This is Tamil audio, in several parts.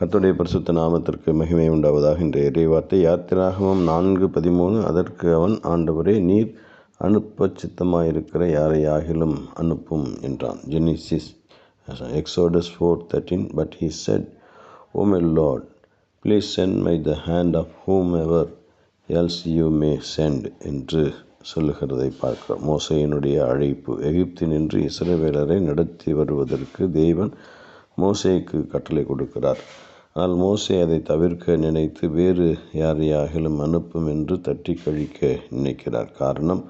கத்துடைய பரிசுத்த நாமத்திற்கு மகிமை உண்டாவதாக. இன்றைய இறைவார்த்தை யாத்திராகமம் நான்கு பதிமூணு. அதற்கு அவன் ஆண்டவரே நீர் அனுப்ப சித்தமாயிருக்கிற யாரையாகிலும் அனுப்பும் என்றான். Genesis Exodus four thirteen but he said O my Lord please send my the hand of whomever else you may send என்று சொல்லுகிறதை பார்க்கிறோம். மோசையினுடைய அழைப்பு எகிப்தினின்று இஸ்ரேவேலரை நடத்தி வருவதற்கு தேவன் மோசேக்கு கட்டளை கொடுக்கிறார். ஆனால் மோசே அதை தவிர்க்க நினைத்து வேறு யாரையாகிலும் அனுப்பும் என்று தட்டி கழிக்க நினைக்கிறார். காரணம்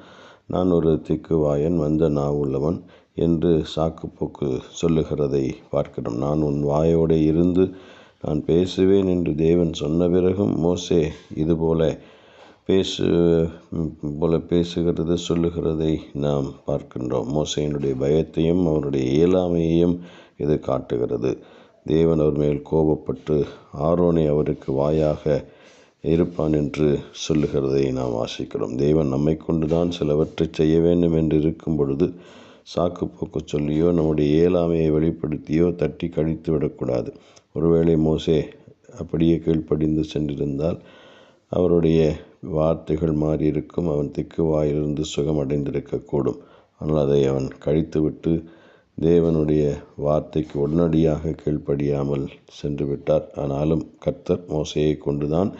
நான் ஒரு திக்குவாயன் வந்த நாவுள்ளவன் என்று சாக்குப்போக்கு சொல்லுகிறதை பார்க்கிறோம். நான் உன் வாயோடு இருந்து நான் பேசுவேன் என்று தேவன் சொன்ன பிறகும் மோசே இதுபோல பேசு போல பேசுகிறது சொல்லுகிறதை நாம் பார்க்கின்றோம். மோசையினுடைய பயத்தையும் அவருடைய இயலாமையையும் இது காட்டுகிறது. தேவன் அவர் மேல் கோபப்பட்டு ஆரோனை அவருக்கு வாயாக இருப்பான் என்று சொல்லுகிறதை நாம் வாசிக்கிறோம் தேவன் நம்மை கொண்டுதான் சிலவற்றை செய்ய வேண்டும் என்று இருக்கும் பொழுது சாக்கு போக்கு சொல்லியோ நம்முடைய இயலாமையை வெளிப்படுத்தியோ தட்டி கழித்து விடக்கூடாது. ஒருவேளை மோசே அப்படியே கீழ்ப்படிந்து சென்றிருந்தால் அவருடைய வார்த்தைகள் மாறியிருக்கும் அவன் திக்கு வாயிலிருந்து சுகம் அடைந்திருக்கக்கூடும் ஆனால் அதை அவன் கழித்துவிட்டு தேவனுடைய வார்த்தைக்கு உடனடியாக கீழ்ப்படியாமல் சென்று விட்டார் ஆனாலும் கர்த்தர் மோசையை கொண்டுதான்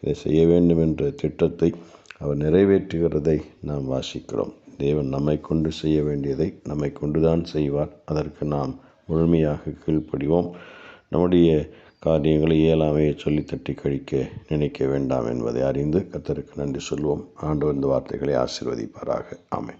இதை செய்ய வேண்டும் என்ற திட்டத்தை அவர் நிறைவேற்றுகிறதை நாம் வாசிக்கிறோம். தேவன் நம்மை கொண்டு செய்ய வேண்டியதை நம்மை கொண்டுதான் செய்வார். அதற்கு நாம் முழுமையாக கீழ்ப்படிவோம். நம்முடைய காரியங்களை இயலாமையை சொல்லி தட்டி கழிக்க நினைக்க வேண்டாம் என்பதை அறிந்து கத்தருக்கு நன்றி சொல்வோம். ஆண்டு வந்த வார்த்தைகளை ஆசிர்வதிப்பாராக. ஆமை